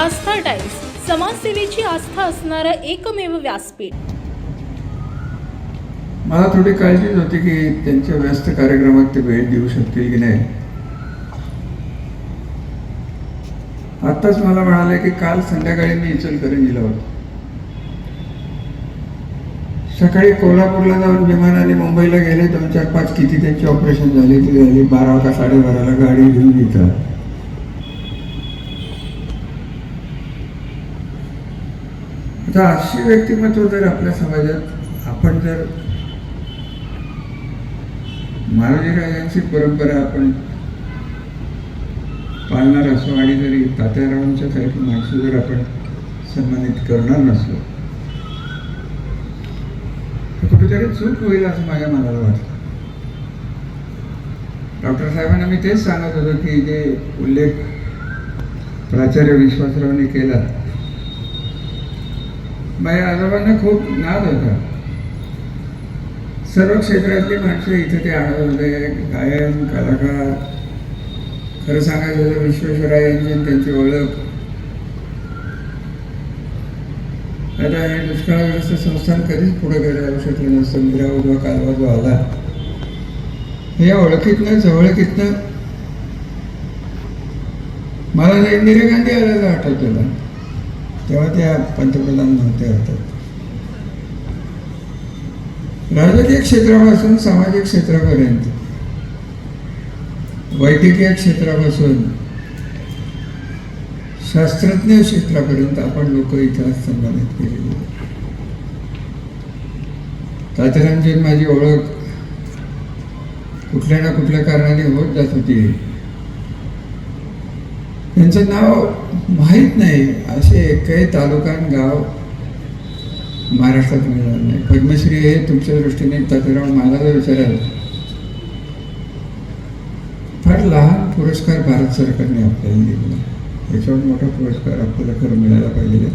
आस्था Times समाजसेवेची आस्था असणारं एकमेव व्यासपीठ. मला थोडी काळजीच होती की त्यांच्या व्यस्त कार्यक्रमात ते वेळ देऊ शकतील की नाही. आत्ताच मला म्हणाले की काल संध्याकाळी मी इचलकरंजीला होतो. सकाळी कोल्हापूरला जाऊन विमानाने मुंबईला गेले दोन चार पाच किती त्यांची ऑपरेशन झाली ती झाली बारा का साडेबाराला गाडी घेऊन येतात तर अशी व्यक्तिमत्व जर आपल्या समाजात आपण जर महाराजी राजांची परंपरा आपण पाळणार असो आणि जरी तात्यारावांच्या सारखी माणसं जर आपण सन्मानित करणार नसलो तर कुठेतरी चूक होईल असं माझ्या मनाला वाटतं. डॉक्टर साहेबांना मी तेच सांगत होतो की जे उल्लेख प्राचार्य विश्वासरावने केला माझ्या आजोबांना खूप नाद होता. सर्व क्षेत्रातली माणसं इथे ते आणत होते. गायन कलाकार खरं सांगायचं तर विश्वेश्वराय यांची त्यांची ओळख. आता हे दुष्काळग्रस्त संस्थान कधीच पुढे गेलं जाऊ शकलं नसतं. मीरा उजवा कालवा जो आला हे ओळखीतनं जवळकीतनं मला जे इंदिरा गांधी आल्याचं आठवतं तेव्हा त्या पंतप्रधान नव्हते होतात राजकीय क्षेत्रापासून सामाजिक क्षेत्रापर्यंत वैद्यकीय क्षेत्रापासून शास्त्रज्ञ क्षेत्रापर्यंत आपण लोक इतिहास सन्मानित केलेले तात्यांची माझी ओळख कुठल्या ना कुठल्या कारणाने होत जात होती. त्यांचं नाव माहीत नाही. असे एकही तालुका आणि गाव महाराष्ट्रात मिळणार नाही. पद्मश्री हे तुमच्या दृष्टीने तात्याराव मला जर विचाराल फार लहान पुरस्कार भारत सरकारने आपल्याला दिलेला याच्यावर मोठा पुरस्कार आपल्याला खरं मिळायला पाहिजे.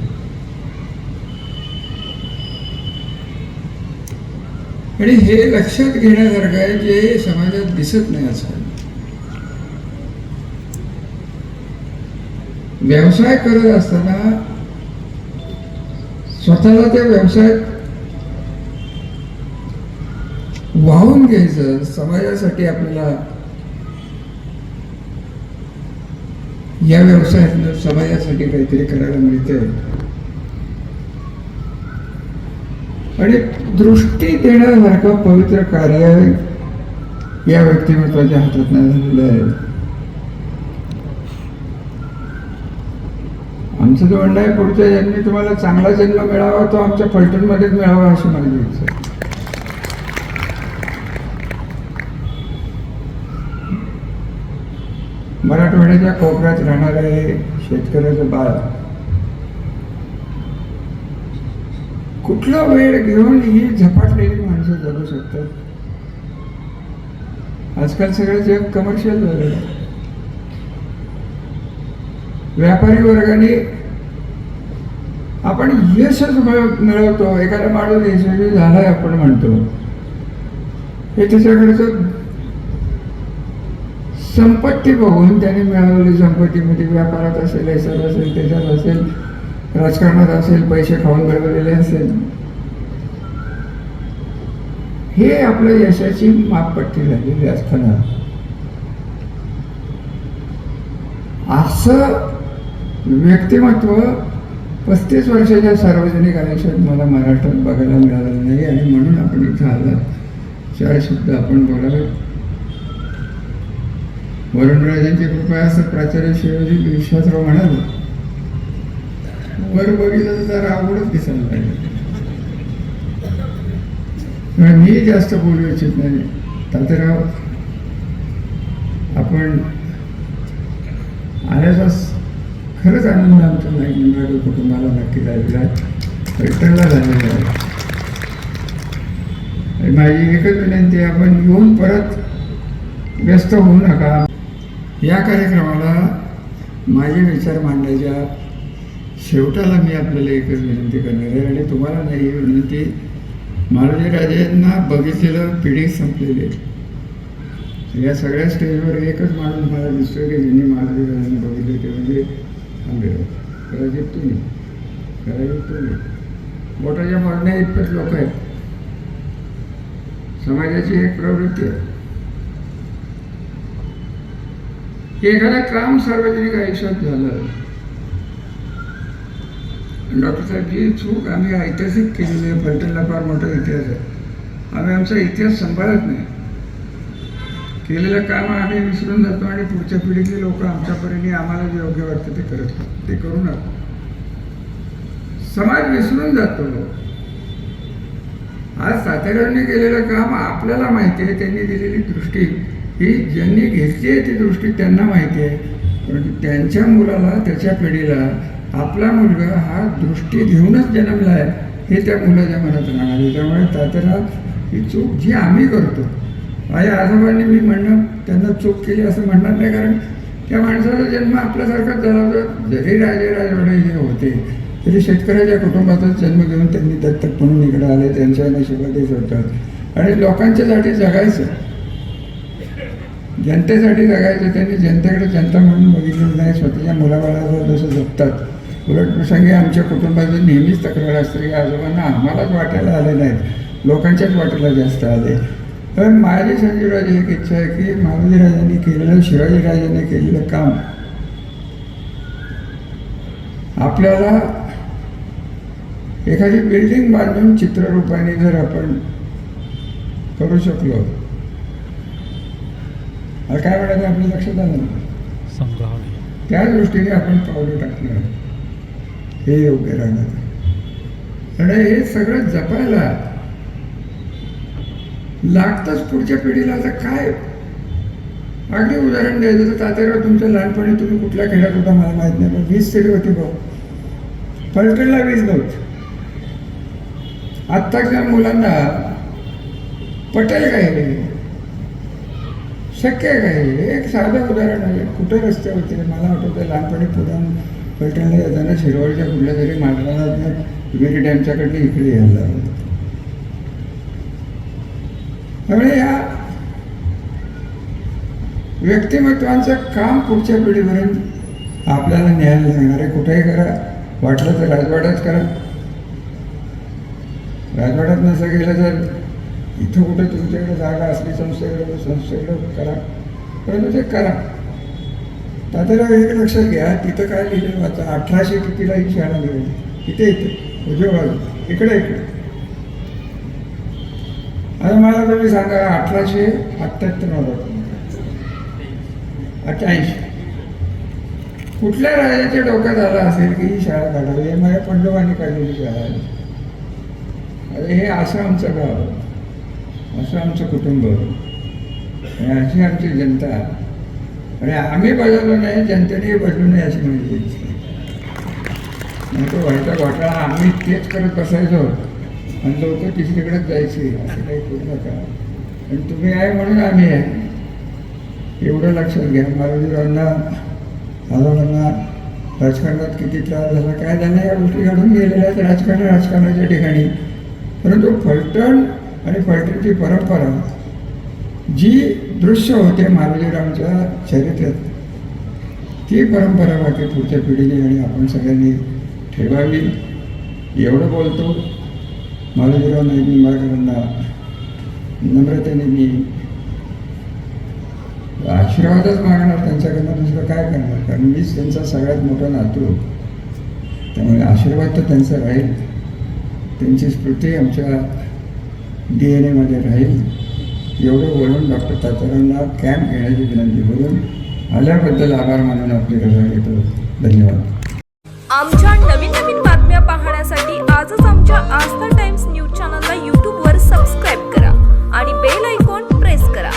आणि हे लक्षात घेण्यासारखं आहे जे समाजात दिसत नाही आजकाल. व्यवसाय करत असताना स्वतःला त्या व्यवसायात वाहून घ्यायचं समाजासाठी आपल्याला या व्यवसायातनं समाजासाठी काहीतरी करायला मिळतंय. आणि दृष्टी देण्यासारखं पवित्र कार्य या व्यक्तिमत्वाच्या हातात झालेलं आहे. आमचं जो म्हणणं आहे पुढच्या जन्मी तुम्हाला चांगला जन्म मिळावा तो आमच्या फलटणमध्येच मिळावा अशी माझी इच्छा आहे. मराठवाड्याच्या कोपऱ्यात राहणारे शेतकऱ्याचं बाळ कुठला वेळ घेऊन ही झपाटलेली माणसं जगू शकतात आजकाल सगळं जग कमर्शियल झालेलं आहे व्यापारी वर्गाने आपण यशच मिळवतो. एखादा माणूस यशस्वी झालाय आपण म्हणतो. हे त्याच्याकडचं संपत्ती बघून त्याने मिळवलेली संपत्तीमध्ये म्हणजे व्यापारात असेल याच्यात असेल त्याच्यात असेल राजकारणात असेल पैसे खाऊन मिळवलेले असेल. हे आपल्या यशाची मापपट्टी झालेली असताना. असं व्यक्तिमत्व पस्तीस वर्षाच्या सार्वजनिक आयुष्यात मला महाराष्ट्रात बघायला मिळालं नाही आणि म्हणून आपण इथं आला चार शब्द आपण बोलावे. वरुणराजांची कृपा असं प्राचार्य शिवाजी विश्वासराव म्हणाले. वर बघितलं तर जरा दिसायला पाहिजे. मी जास्त बोलू इच्छित नाही. तात्याराव आपण आल्याचा खरंच आनंद आमचा नाही. कुटुंबाला नक्की झालेला आहे. विठ्ठलला झालेला आहे. माझी एकच विनंती आपण येऊन परत व्यस्त होऊ नका. या कार्यक्रमाला माझे विचार मांडायच्या शेवटाला मी आपल्याला एकच विनंती करणार आहे आणि तुम्हाला नाही ही विनंती महाराजी राजेंना बघितलेलं पिढी संपलेली या सगळ्या स्टेजवर एकच माणूस मला दिसतोय की ज्यांनी महाराजी राजांना बघितले ते म्हणजे आंबेडकर हो. करायचे तुम्ही. करायचे तुम्ही. बोटाच्या मारण्या इतपत लोक आहेत. समाजाची एक प्रवृत्ती आहे. एखादं काम सार्वजनिक आयुष्यात झालं. डॉक्टर साहेब जी चूक आम्ही ऐतिहासिक केलेली आहे. फलटणला फार मोठा इतिहास आहे. आम्ही आमचा इतिहास सांभाळत नाही. केलेलं काम आम्ही विसरून जातो आणि पुढच्या पिढीतली लोक आमच्या परीने आम्हाला जे योग्य वाटतं ते करत ते करू नका. समाज विसरून जातो. आज साताऱ्यांनी केलेलं काम आपल्याला माहिती आहे त्यांनी दिलेली दृष्टी ही ज्यांनी घेतली आहे ती दृष्टी त्यांना माहिती आहे. परंतु त्यांच्या मुलाला त्याच्या पिढीला आपला मुलगा हा दृष्टी घेऊनच जन्मला आहे हे त्या मुलाच्या मनात राहणार आहे. त्यामुळे तात्याला ही चूक जी आम्ही करतो माझ्या आजोबांनी मी म्हणणं त्यांना चूक केली असं म्हणणार नाही कारण त्या माणसाचा जन्म आपल्यासारखाच झाला होता जरी राजे राजवाडे जे होते तरी शेतकऱ्याच्या कुटुंबातच जन्म घेऊन त्यांनी दत्तक म्हणून इकडे आले त्यांच्या नशिबातच होतात आणि लोकांच्यासाठी जगायचं. जनतेसाठी जगायचं त्यांनी जनतेकडे जनता म्हणून बघितलं नाही स्वतःच्या मुलाबाळाला जसं जगतात. उलट प्रसंगी आमच्या कुटुंबाची नेहमीच तक्रार असते की आजोबांना आम्हालाच वाटायला आले नाहीत. लोकांच्याच वाटेला जास्त आले. तर माझी संजीवराजी एक इच्छा आहे की महाराजांनी केलेलं शिवाजीराजांनी केलेलं काम आपल्याला एखादी बिल्डिंग बांधून चित्ररूपाने जर आपण करू शकलो काय म्हणायचं आपल्या लक्षात आलं त्या दृष्टीने आपण पावलं टाकणं हे योग्य राहणार. आणि हे सगळं जपायला लागतंच पुढच्या पिढीला. आता काय? अगदी उदाहरण द्यायचं तर तात्याराव तुमच्या लहानपणी तुम्ही कुठल्या खेळात होता मला माहीत नाही पण वीज तरी होती भाऊ पलटणला वीज नव्हती. आत्ताच्या मुलांना पटेल काय रे शक्य काय एक साधं उदाहरण आहे. कुठं रस्ते होते? मला आठवतं लहानपणी पुढं पलटणला येताना शिरवळच्या कुठल्या तरी मार्गाला विहिरी डॅमच्याकडनं इकडे यायला लागलं. त्यामुळे या व्यक्तिमत्वांचं काम पुढच्या पिढीपर्यंत आपल्याला न्यायला लागणार आहे. कुठेही करा वाटलं तर राजवाड्यात करा. राजवाड्यात नसं गेलं तर इथं कुठे तुमच्याकडे जागा असली संस्थेकडे संस्थेकडे करा. परंतु ते करा. तात्याला एक लक्षात घ्या तिथं काय लिहिलं वाचा अठराशे कितीला ही शाळा निघाली? इथे इथे. उजव्या बाजू इकडे इकडे. आता मला तुम्ही सांगा अठराशे अठ्ठ्याहत्तर मला अठ्ठ्याऐंशी कुठल्या राजाच्या डोक्यात आला असेल की ही शाळा काढावी? हे माझ्या पंडोबांनी काढलेली शाळा आहे. अरे हे असं आमचं गाव. असं आमचं कुटुंब. आणि अशी आमची जनता. आणि आम्ही बदललो नाही जनतेने बदलू नाही अशी म्हणजे तो व्हायचा घोटाळा आम्ही तेच करत बसायचो. आणि होतं तिसरीकडेच जायचे असं काही करू नका. आणि तुम्ही आहे म्हणून आम्ही आहे. एवढं लक्षात घ्या. महाराजांना आजोबांना राजकारणात किती त्रास झाला काय झालं या गोष्टी घडून गेलेल्या आहेत. राजकारण राजकारणाच्या ठिकाणी. परंतु फलटण आणि फलटणची परंपरा जी दृश्य होते महाराजीरामच्या चरित्रात ती परंपरा बाकी पुढच्या पिढीने आणि आपण सगळ्यांनी ठेवावी. एवढं बोलतो. महाराजीराव नाईक निंबाळकरांना नम्रतेने मी आशीर्वादच मागणार त्यांच्याकडनं दुसरं काय करणार कारण मीच त्यांचा सगळ्यात मोठा नातू त्यामुळे आशीर्वाद तर त्यांचा राहील त्यांची स्मृती आमच्या डी एन एमध्ये राहील एवढं बोलून डॉक्टर तातारांना कॅम्प घेण्याची विनंती करून आल्याबद्दल आभार मानून आपली रजा घेतो धन्यवाद आमच्या नवीन नवीन आजच आमच्या आस्था टाइम्स न्यूज चॅनलला यूट्यूबवर सबस्क्राईब करा आणि बेल आयकॉन प्रेस करा.